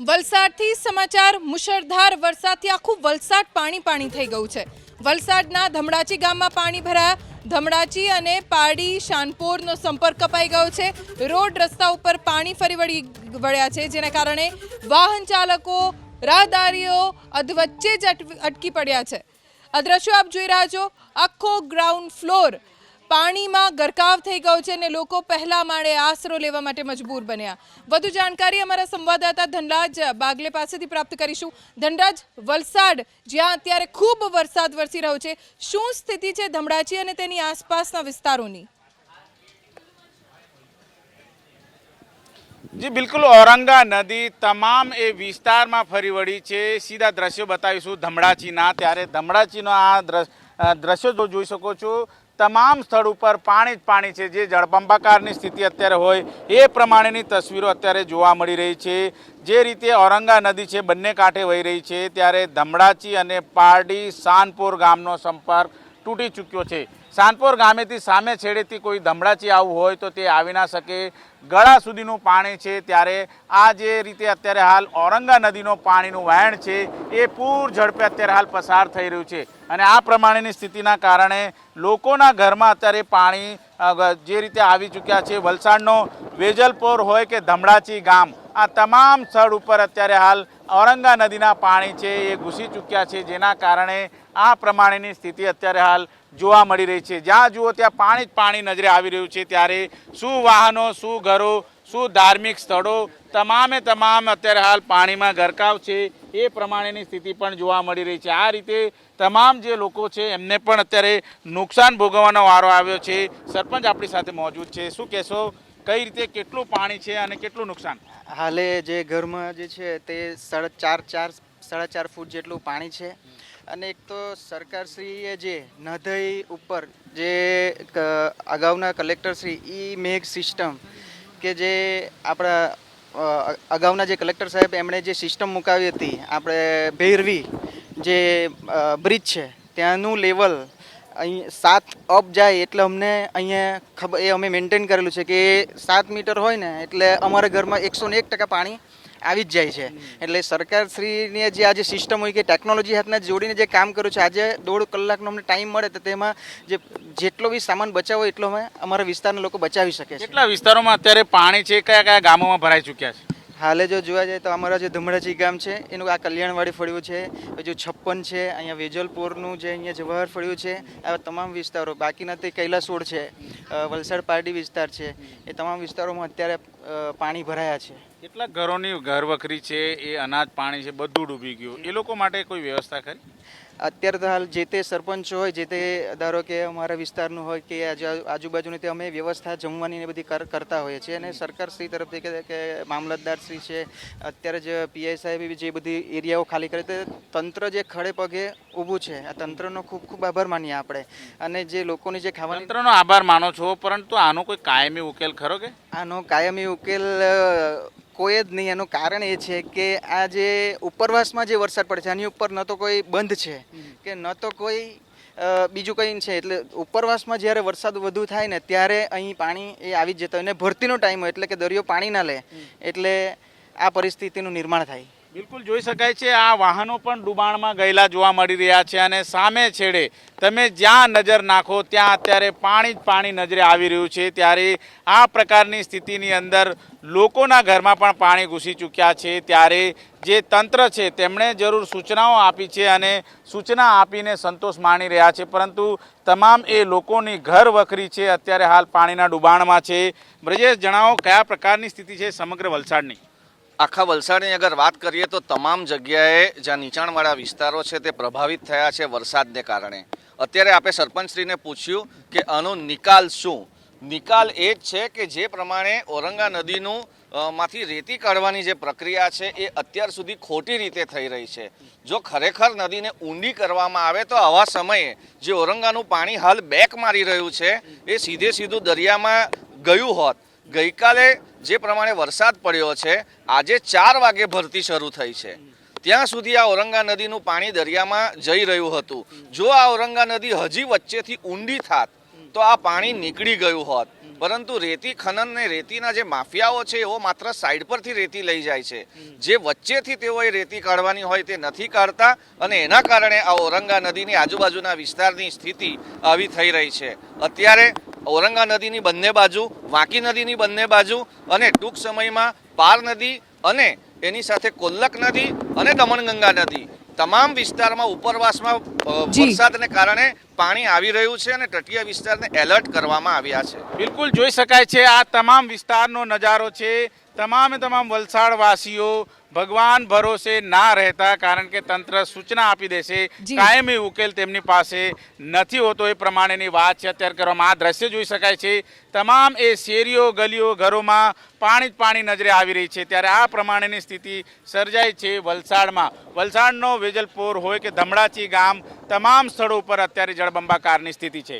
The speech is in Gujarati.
વલસાડથી સમાચાર, મુશળધાર વરસાદથી આખું વલસાડ પાણી પાણી થઈ ગયું છે. વલસાડના ધમડાચી ગામમાં પાણી ભરાયા. ધમડાચી અને પારડી, શાનપોરનો સંપર્ક કપાઈ ગયો છે. રોડ રસ્તા ઉપર પાણી ફરી વળી વળ્યા છે, જેના કારણે વાહન ચાલકો, રાહદારીઓ અધવચ્ચે જ અટકી પડ્યા છે. આ દ્રશ્યો આપ જોઈ રહ્યા છો. આખો ગ્રાઉન્ડ ફ્લોર પાણીમાં ગરકાવ થઈ ગયો છે અને લોકો પહેલા માળે આશરો લેવા માટે મજબૂર બન્યા. વધુ જાણકારી અમારા સંવાદદાતા ધનરાજ બાગલે પાસેથી પ્રાપ્ત કરીશું. ધનરાજ, વલસાડ, જ્યાં અત્યારે ખૂબ વરસાદ વરસી રહ્યો છે, શું સ્થિતિ છે ધમડાચી અને તેની આસપાસના વિસ્તારોની? જી, બિલકુલ. ઔરંગા નદી તમામ એ વિસ્તારમાં ફરી વળી છે. સીધા દ્રશ્યો બતાવીશું ધમડાચીના. ત્યારે ધમડાચીનો આ દ્રશ્યો જો જોઈ શકો છો તમામ સ્થળ ઉપર પાણી જ પાણી છે. જે જળબંબાકારની સ્થિતિ અત્યારે હોય એ પ્રમાણેની તસવીરો અત્યારે જોવા મળી રહી છે. જે રીતે ઔરંગા નદી છે, બંને કાંઠે વહી રહી છે, ત્યારે ધમડાચી અને પારડી સાનપુર ગામનો સંપર્ક તૂટી ચૂક્યો છે. સાનપોર ગામેથી સામે છેડેથી કોઈ ધમડાચી આવવું હોય તો તે આવી ના શકે. ગળા સુધીનું પાણી છે ત્યારે આ જે રીતે અત્યારે હાલ ઔરંગા નદીનો પાણીનું વહેણ છે એ પૂર ઝડપે અત્યારે હાલ પસાર થઈ રહ્યું છે. અને આ પ્રમાણેની સ્થિતિના કારણે લોકોના ઘરમાં અત્યારે પાણી જે રીતે આવી ચૂક્યા છે, વલસાડનો વેજલપોર હોય કે ધમડાચી ગામ આ તમામ સ્થળ ઉપર અત્યારે હાલ ઔરંગા નદીના પાણી છે, એ ઘૂસી ચૂક્યા છે. જેના કારણે આ પ્રમાણેની સ્થિતિ અત્યારે હાલ જોવા મળી રહી છે. જ્યાં જુઓ ત્યાં પાણી જ પાણી નજરે આવી રહ્યું છે. ત્યારે શું વાહનો, શું ઘરો, શું ધાર્મિક સ્થળો, તમામે તમામ અત્યારે હાલ પાણીમાં ગરકાવ છે. એ પ્રમાણેની સ્થિતિ પણ જોવા મળી રહી છે. આ રીતે તમામ જે લોકો છે, એમને પણ અત્યારે નુકસાન ભોગવવાનો વારો આવ્યો છે. સરપંચ આપણી સાથે મોજૂદ છે. શું કહેશો? કઈ રીતે કેટલું પાણી છે અને કેટલું નુકસાન? હાલે જે ઘરમાં જે છે તે સાડા ચાર ચાર, સાડા ચાર ફૂટ જેટલું પાણી છે. અને એક તો સરકારશ્રીએ જે નદઈ ઉપર જે અગાઉના કલેક્ટરશ્રી ઈ મેઘ સિસ્ટમ કે જે આપણા અગાઉના જે કલેક્ટર સાહેબ એમણે જે સિસ્ટમ મુકાવી હતી, આપણે ભૈરવી જે બ્રિજ છે, ત્યાંનું લેવલ અહીં સાત અપ જાય એટલે અમને અહીંયા ખબર એ અમે મેન્ટેન કરેલું છે કે સાત મીટર હોય ને એટલે અમારા ઘરમાં એકસો ને એક ટકા પાણી આવી જ જાય છે. એટલે સરકારશ્રીની જે આજે સિસ્ટમ હોય કે ટેકનોલોજી હાથના જોડીને જે કામ કર્યું છે આજે દોઢ કલાકનો અમને ટાઈમ મળે તો તેમાં જે જેટલો બી સામાન બચાવો એટલો અમે અમારા વિસ્તારના લોકો બચાવી શકે છે. કેટલા વિસ્તારોમાં અત્યારે પાણી છે કયા કયા ગામોમાં ભરાઈ ચૂક્યા છે? હાલે જો જોવા જાય તો અમારા જે ધમડાચી ગામ છે, એનું આ કલ્યાણવાડી ફળ્યું છે, હજુ છપ્પન છે, અહીંયા વેજલપુરનું જે અહીંયા જવાહર ફળ્યું છે, આવા તમામ વિસ્તારો બાકીના તે કૈલાસોડ છે વલસાડ પારડી વિસ્તાર છે, એ તમામ વિસ્તારોમાં અત્યારે પાણી ભરાયા છે. કેટલાક ઘરોની ઘર વખરી છે, એ અનાજ પાણી છે, બધું ડૂબી ગયું. એ લોકો માટે કોઈ વ્યવસ્થા કરી અત્યારે તો હાલ જે તે સરપંચ હોય જે તે ધારો કે અમારા વિસ્તારનું હોય કે આજુ- આજુબાજુની તે અમે વ્યવસ્થા જમવાની ને બધી કર- કરતા હોઈએ છીએ અને સરકાર શ્રી તરફથી કે કે મામલતદાર શ્રી છે અત્યારે જે પીઆઈ સાહેબ જે બધી એરિયાઓ ખાલી કરે તે તંત્ર જે ખડે પગે ઊભું છે આ તંત્રનો ખૂબ ખૂબ આભાર માનીએ આપણે. અને જે લોકોની જે ખાવાની તંત્રનો આભાર માનો છો પરંતુ આનો કોઈ કાયમી ઉકેલ ખરો કે? આનો કાયમી ઉકેલ કોઈ જ નહીં એનું કારણ એ છે કે આ જે ઉપરવાસમાં જે વરસાદ પડે છે આની ઉપર ન તો કોઈ બંધ છે. કે ન તો કોઈ બીજું કંઈ છે. એટલે ઉપરવાસમાં જ્યારે વરસાદ વધુ થાય ને ત્યારે અહીં પાણી એ આવી જ જતા હોય. અને ભરતીનો ટાઈમ હોય એટલે કે દરિયો પાણી ના લે. એટલે આ પરિસ્થિતિનું નિર્માણ થાય. બિલકુલ જોઈ શકાય છે, આ વાહનો પણ ડુબાણમાં ગયેલા જોવા મળી રહ્યા છે અને સામે છેડે તમે જ્યાં નજર નાખો ત્યાં અત્યારે પાણી જ પાણી નજરે આવી રહ્યું છે. ત્યારે આ પ્રકારની સ્થિતિની અંદર લોકોના ઘરમાં પણ પાણી ઘૂસી ચૂક્યા છે. ત્યારે જે તંત્ર છે તેમણે જરૂર સૂચનાઓ આપી છે અને સૂચના આપીને સંતોષ માણી રહ્યા છે. પરંતુ તમામ એ લોકોની ઘર વખરી છે. અત્યારે હાલ પાણીના ડુબાણમાં છે. બ્રજેશ, જણાવો કયા પ્રકારની સ્થિતિ છે સમગ્ર વલસાડની? આખા વલસાડની અગર વાત કરીએ તો તમામ જગ્યાએ જ્યાં નીચાણવાળા વિસ્તારો છે તે પ્રભાવિત થયા છે વરસાદને કારણે. અત્યારે આપણે સરપંચશ્રીને પૂછ્યું કે આનો નિકાલ શું? નિકાલ એ જ છે કે જે પ્રમાણે ઔરંગા નદીનું માંથી રેતી કાઢવાની જે પ્રક્રિયા છે એ અત્યાર સુધી ખોટી રીતે થઈ રહી છે. જો ખરેખર નદીને ઊંડી કરવામાં આવે તો આવા સમયે જે ઔરંગાનું પાણી હાલ બેક મારી રહ્યું છે, એ સીધે સીધું દરિયામાં ગયું હોત. ગઈકાલે જે પ્રમાણે વરસાદ પડ્યો છે, આજે ચાર વાગે ભરતી શરૂ થઈ છે. ત્યાં સુધી આ ઔરંગા નદીનું પાણી દરિયામાં જઈ રહ્યું હતું. જો આ ઔરંગા નદી હજી વચ્ચેથી ઊંડી થાત, તો આ પાણી નીકળી ગયું હોત. પરંતુ રેતી ખનન ને રેતીના જે માફિયાઓ છે એઓ માત્ર સાઈડ પરથી રેતી લઈ જાય છે. જે વચ્ચેથી તેઓએ રેતી કાઢવાની હોય તે નથી કાઢતા અને એના કારણે આ ઔરંગા નદીની આજુબાજુના વિસ્તારની સ્થિતિ આવી થઈ રહી છે. અત્યારે ઔરંગા નદીની બંને બાજુ વાંકી નદીની બંને બાજુ અને ટૂંક સમયમાં પાર નદી અને એની સાથે કોલ્લક નદી અને દમણગંગા નદી તમામ વિસ્તારમાં ઉપરવાસમાં વરસાદને કારણે પાણી આવી રહ્યું છે અને તટીય વિસ્તારને એલર્ટ કરવામાં આવ્યા છે. બિલકુલ જોઈ શકાય છે આ તમામ વિસ્તારનો નજારો છે. તમામે તમામ વલસાડવાસીઓ ભગવાન ભરોસે ના રહેતા કારણ કે તંત્ર સૂચના આપી દેશે. કાયમી ઉકેલ તેમની પાસે નથી હોતો એ પ્રમાણેની વાત છે. અત્યારે કરવામાં આ દ્રશ્ય જોઈ શકાય છે. તમામ એ શેરીઓ ગલીઓ ઘરોમાં પાણી જ પાણી નજરે આવી રહી છે. ત્યારે આ પ્રમાણેની સ્થિતિ સર્જાય છે વલસાડમાં. વલસાડનો વેજલપોર હોય કે ધમડાચી ગામ તમામ સ્થળો ઉપર અત્યારે જળબંબાકારની સ્થિતિ છે.